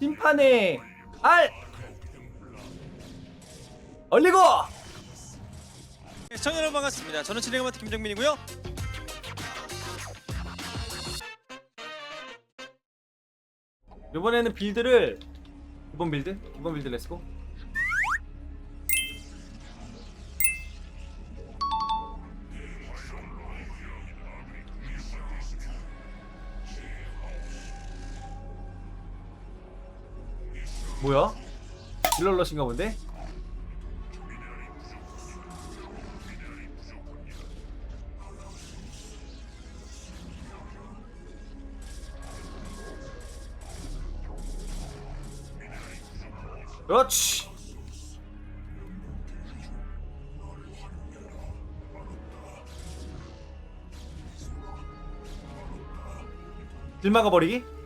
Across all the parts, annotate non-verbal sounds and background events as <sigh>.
심판의 알 얼리고 시청자 여러분 반갑습니다. 저는 진행을 맡은 김정민이고요. 이번에는 빌드를 기본 빌드 기본 빌드 렛츠고 뭐야? 딜러러신가 본데? 그렇지 딜 막아버리기?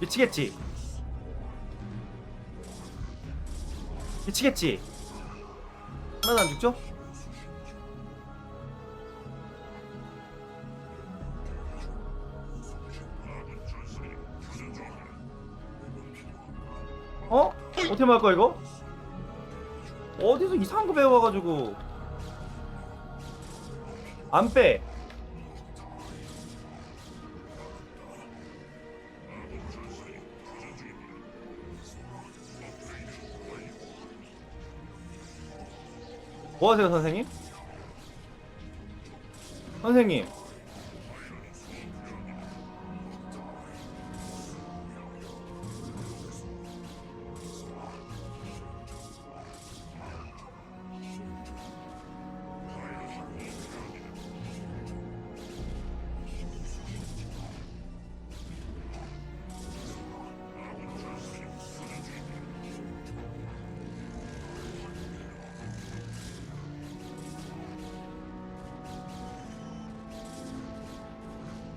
미치겠지? 미치겠지? 하나도 안 죽죠? 어? 어떻게 막을 거야 이거? 어디서 이상한 거 배워가지고 안 빼. 뭐 하세요 선생님? 선생님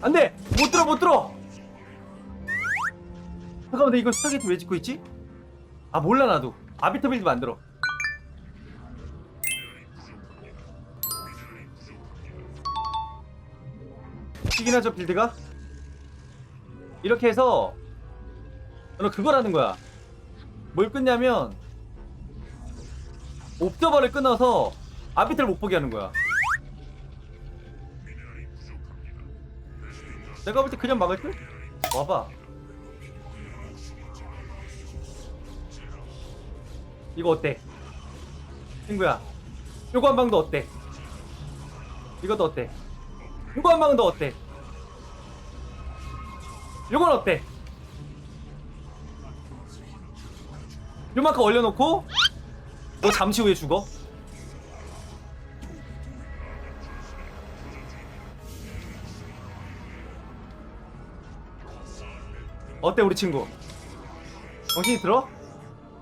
안 돼! 못 들어 못 들어! 잠깐만 근데 이거 스타게이트 왜 짓고 있지? 아 몰라 나도. 아비터 빌드 만들어. 튀긴 하죠 빌드가? 이렇게 해서 저는 그거라는 거야. 뭘 끊냐면 옵저버를 끊어서 아비터를 못 보게 하는 거야 내가 볼 때 그냥 막을 듯? 와봐. 이거 어때? 친구야. 요거 한 방도 어때? 이것도 어때? 요거 한 방도 어때? 요건 어때? 요만큼 얼려놓고 너 잠시 후에 죽어. 어때 우리 친구? 정신이 들어?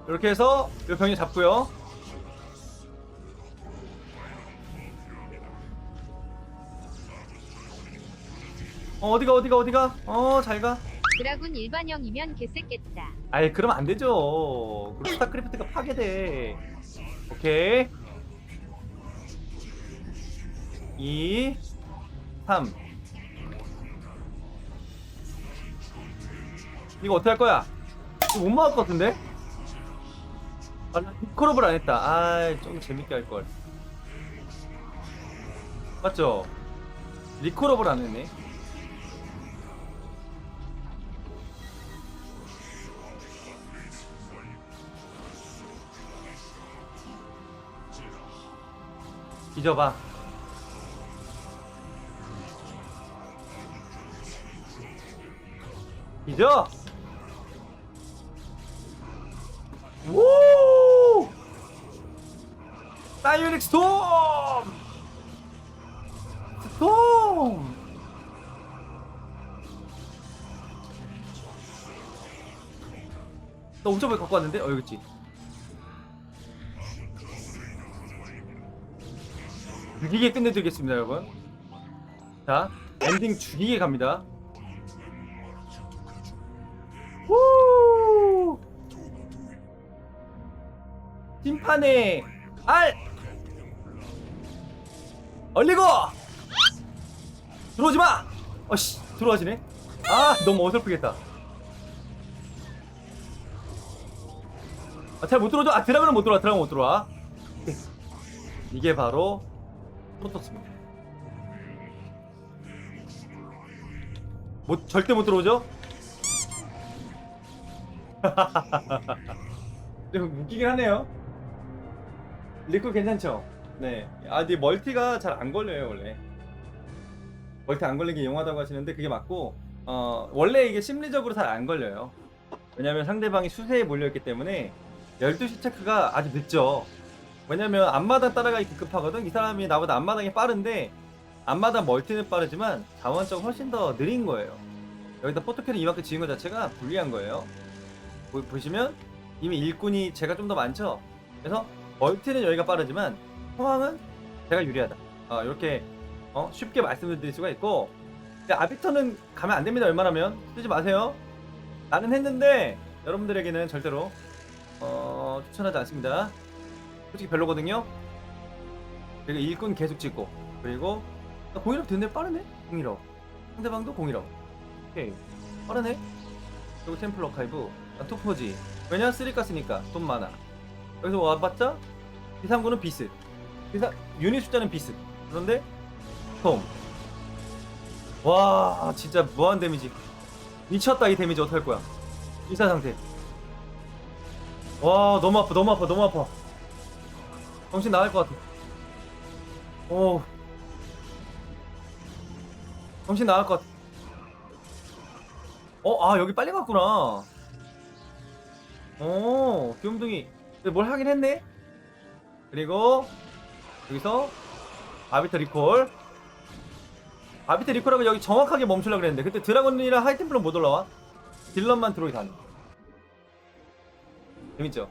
이렇게 해서 이 병이 잡고요. 어, 어디가 어디가 어디가? 어, 잘 가. 드라군 일반형이면 개새겠다. 아이, 그러면 안 되죠. 그리고 스타크래프트가 파괴돼. 오케이. 2 3 이거 어떻게 할 거야? 이거 못 막을 것 같은데? 아, 나 리콜업을 안 했다. 아, 좀 재밌게 할 걸. 맞죠? 리콜업을 안 했네. 잊어봐. 잊어! 오! 사이오닉 스톰! 스톰! 나 옵저버 갖고 왔는데? 어, 여기 있지. 죽이게 끝내드리겠습니다, 여러분. 자, 엔딩 죽이게 갑니다. 후! 심판의 알 얼리고 들어오지 마. 어씨 들어와지네. 아 너무 어설프겠다. 아, 잘 못 들어오죠? 아 드라곤은 못 들어와. 드라곤 못 들어와. 이게 바로 프로토스입니다. 못 절대 못 들어오죠? <laughs> 좀 웃기긴 하네요. 리코 괜찮죠? 네. 아, 근데 멀티가 잘 안 걸려요, 원래. 멀티 안 걸리게 이용하다고 하시는데 그게 맞고, 어, 원래 이게 심리적으로 잘 안 걸려요. 왜냐면 상대방이 수세에 몰려있기 때문에 12시 체크가 아주 늦죠. 왜냐면 앞마당 따라가기 급하거든. 이 사람이 나보다 앞마당이 빠른데 앞마당 멀티는 빠르지만 자원적 훨씬 더 느린 거예요. 여기다 포토캐를 이만큼 지은 것 자체가 불리한 거예요. 보, 보시면 이미 일꾼이 제가 좀 더 많죠. 그래서 멀티는 여기가 빠르지만 상황은 제가 유리하다. 어, 이렇게 어, 쉽게 말씀드릴 수가 있고 아비터는 가면 안 됩니다. 웬만하면 쓰지 마세요. 나는 했는데 여러분들에게는 절대로 어, 추천하지 않습니다. 솔직히 별로거든요. 그리고 일꾼 계속 찍고 그리고 공일업 됐네 빠르네 공일업 상대방도 공일업 오케이 빠르네 그리고 템플 어카이브 아, 투포지 왜냐 쓰리가스니까 돈 많아 여기서 와봤자 비상구는 비스. 비상 유닛 숫자는 비스. 그런데 톰 와 진짜 무한 데미지. 미쳤다 이 데미지 어떡할 거야. 이사 상태. 와 너무 아파 너무 아파 너무 아파. 정신 나갈 것 같아. 오 정신 나갈 것 같아. 어, 아, 여기 빨리 갔구나. 어, 귀염둥이. 뭘 하긴 했네? 그리고, 여기서, 아비터 리콜. 아비터 리콜하고 여기 정확하게 멈추려고 그랬는데, 그때 드라곤이랑 하이템플은 못 올라와. 딜런만 들어오게 가는. 재밌죠?